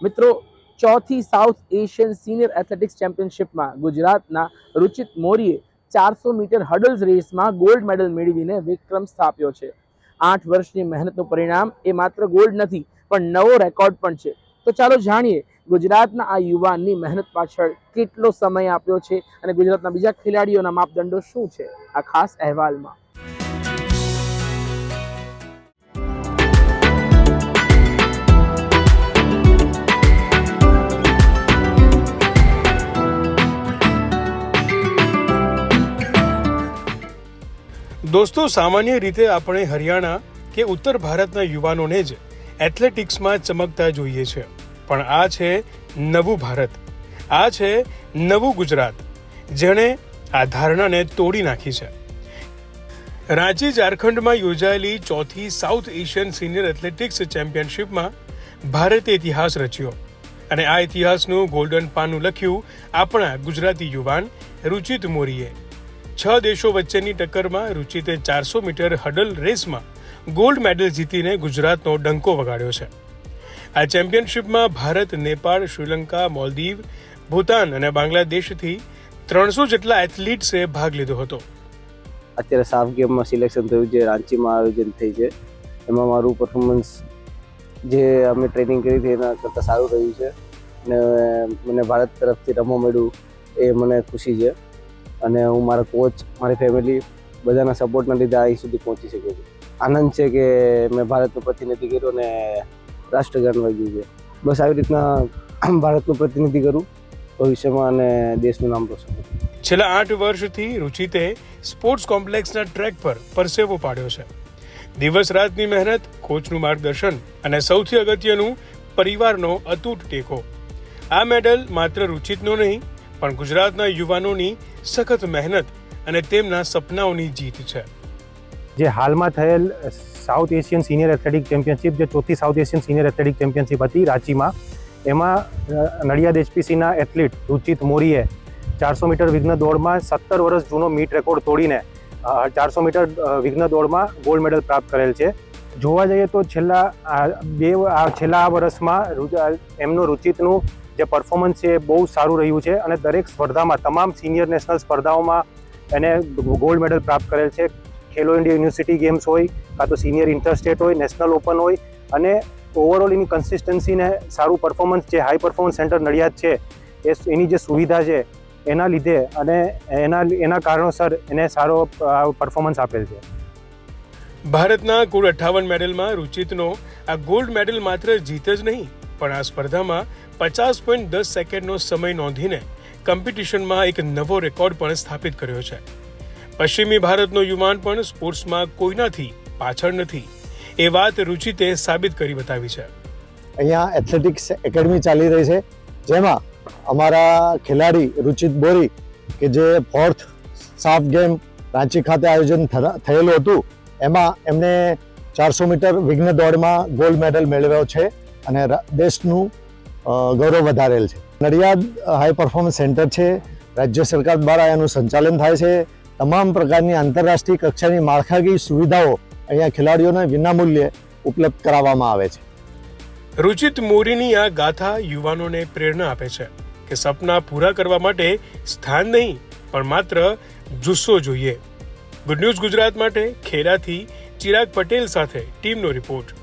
મિત્રો, ચોથી South Asian senior athletics ચેમ્પિયનશિપમાં ગુજરાતના રુચિત મોરીએ ચારસો મીટર હર્ડલ્સ રેસમાં ગોલ્ડ મેડલ મેળવીને વિક્રમ સ્થાપ્યો છે. આઠ વર્ષની મહેનતનું પરિણામ એ માત્ર ગોલ્ડ નથી, પણ નવો રેકોર્ડ પણ છે. તો ચાલો જાણીએ ગુજરાતના આ યુવાનની મહેનત પાછળ કેટલો સમય આપ્યો છે અને ગુજરાતના બીજા ખેલાડીઓના માપદંડો શું છે? આ ખાસ અહેવાલમાં. દોસ્તો, સામાન્ય રીતે આપણે હરિયાણા કે ઉત્તર ભારતના યુવાનોને જ એથ્લેટિક્સમાં ચમકતા જોઈએ છે. પણ આ છે નવું ભારત. આ છે નવું ગુજરાત. જેણે આ ધારણાને તોડી નાખી છે. રાંચી, ઝારખંડમાં યોજાયેલી ચોથી સાઉથ એશિયન સિનિયર એથ્લેટિક્સ ચેમ્પિયનશિપમાં ભારતે ઇતિહાસ રચ્યો. અને આ ઇતિહાસનું ગોલ્ડન પાનું લખ્યું આપણા ગુજરાતી યુવાન રુચિત મોરીએ. છ દેશો વચ્ચેની ટક્કરમાં રુચિતે ચારસો મીટર હડલ રેસમાં ગોલ્ડ મેડલ જીતીને ગુજરાતનો ડંકો વગાડ્યો છે. આ ચેમ્પિયનશિપમાં ભારત, નેપાળ, શ્રીલંકા, મોલદીવ, ભૂતાન અને બાંગ્લાદેશથી ત્રણસો જેટલા એથ્લીટ્સે ભાગ લીધો હતો. અત્યારે સાફ ગેમમાં સિલેક્શન થયું છે, રાંચીમાં આયોજન થઈ છે. એમાં મારું પરફોર્મન્સ જે અમે ટ્રેનિંગ કરી હતી એના કરતાં સારું રહ્યું છે. અને મને ભારત તરફથી રમવા મળ્યું એ મને ખુશી છે. અને હું મારા કોચ મારી ફેમિલી બધાના સપોર્ટના લીધે અહીં સુધી પહોંચી શક્યો છું આનંદ છે કે મેં ભારતનું પ્રતિનિધિ કર્યું અને રાષ્ટ્રગાન વાગ્યું છે. બસ આવી રીતના ભારતનું પ્રતિનિધિ કરું, ભવિષ્યમાં અને દેશનું નામ રોશન છેલ્લા આઠ વર્ષથી રુચિતે સ્પોર્ટ્સ કોમ્પ્લેક્સના ટ્રેક પર પરસેવો પાડ્યો છે. દિવસ રાતની મહેનત કોચનું માર્ગદર્શન અને સૌથી અગત્યનું, પરિવારનો અતૂટ ટેકો. આ મેડલ માત્ર રુચિતનો નહીં, પણ ગુજરાતના યુવાનોની સખત મહેનત અને તેમના સપનાઓની જીત છે. જે હાલમાં થયેલ South Asian senior athletic championship જે ચોથી South Asian senior athletic championship હતી રાંચીમાં, એમાં નડિયાદ એચપીસીના એથ્લીટ રુચિત મોરીએ ચારસો મીટર વિઘ્ન દોડમાં સત્તર વર્ષ જૂનો મીટ રેકોર્ડ તોડીને ચારસો મીટર વિઘ્ન દોડમાં ગોલ્ડ મેડલ પ્રાપ્ત કરેલ છે. જોવા જઈએ તો છેલ્લા આ બે આ છેલ્લા આ વર્ષમાં એમનું રુચિતનું જે પરફોર્મન્સ છે એ બહુ સારું રહ્યું છે અને દરેક સ્પર્ધામાં તમામ સિનિયર નેશનલ સ્પર્ધાઓમાં એને ગોલ્ડ મેડલ પ્રાપ્ત કરેલ છે. ખેલો ઇન્ડિયા યુનિવર્સિટી ગેમ્સ હોય, કાં તો સિનિયર ઇન્ટરસ્ટેટ હોય નેશનલ ઓપન હોય અને ઓવરઓલ એની કન્સિસ્ટન્સીને સારું પરફોર્મન્સ જે હાઈ પરફોર્મન્સ સેન્ટર નડિયાદ છે. એ એની જે સુવિધા છે એના લીધે અને એના એના કારણોસર એને સારો પરફોર્મન્સ આપેલ છે. ભારતના કુલ અઠ્ઠાવન મેડલમાં રુચિતનો આ ગોલ્ડ મેડલ માત્ર જીત જ નહીં, પણ આ સ્પર્ધામાં પચાસ પોઈન્ટ દસ સેકન્ડનો સમય નોંધીને કોમ્પિટિશનમાં એક નવો રેકોર્ડ પણ સ્થાપિત કર્યો છે. પશ્ચિમી ભારતનો યુવાન પણ સ્પોર્ટ્સમાં કોઈનાથી પાછળ નથી, એ વાત રુચિતે સાબિત કરી બતાવી છે. અહીંયા એથ્લેટિક્સ એકેડમી ચાલી રહી છે, જેમાં અમારા ખેલાડી રુચિત બોરી, કે જે ફોર્થ સાફ ગેમ રાંચી ખાતે આયોજન થયેલું હતું એમાં એમને ચારસો મીટર વિઘ્ન દોડમાં ગોલ્ડ મેડલ મેળવ્યો છે અને દેશનું ગૌરવ વધારેલ છે. નડિયાદ હાઈ પરફોર્મન્સ સેન્ટર છે. રાજ્ય સરકાર દ્વારા એનું સંચાલન થાય છે. તમામ પ્રકારની આંતરરાષ્ટ્રીય કક્ષાની માળખાકીય સુવિધાઓ અહીંયા ખેલાડીઓને વિનામૂલ્યે ઉપલબ્ધ કરાવવામાં આવે છે. રુચિત મોરીની આ ગાથા યુવાનોને પ્રેરણા આપે છે કે સપના પૂરા કરવા માટે સ્થાન નહીં, પણ માત્ર જુસ્સો જોઈએ. ગુડ ન્યૂઝ ગુજરાત માટે ખેડાથી ચિરાગ પટેલ સાથે ટીમનો રિપોર્ટ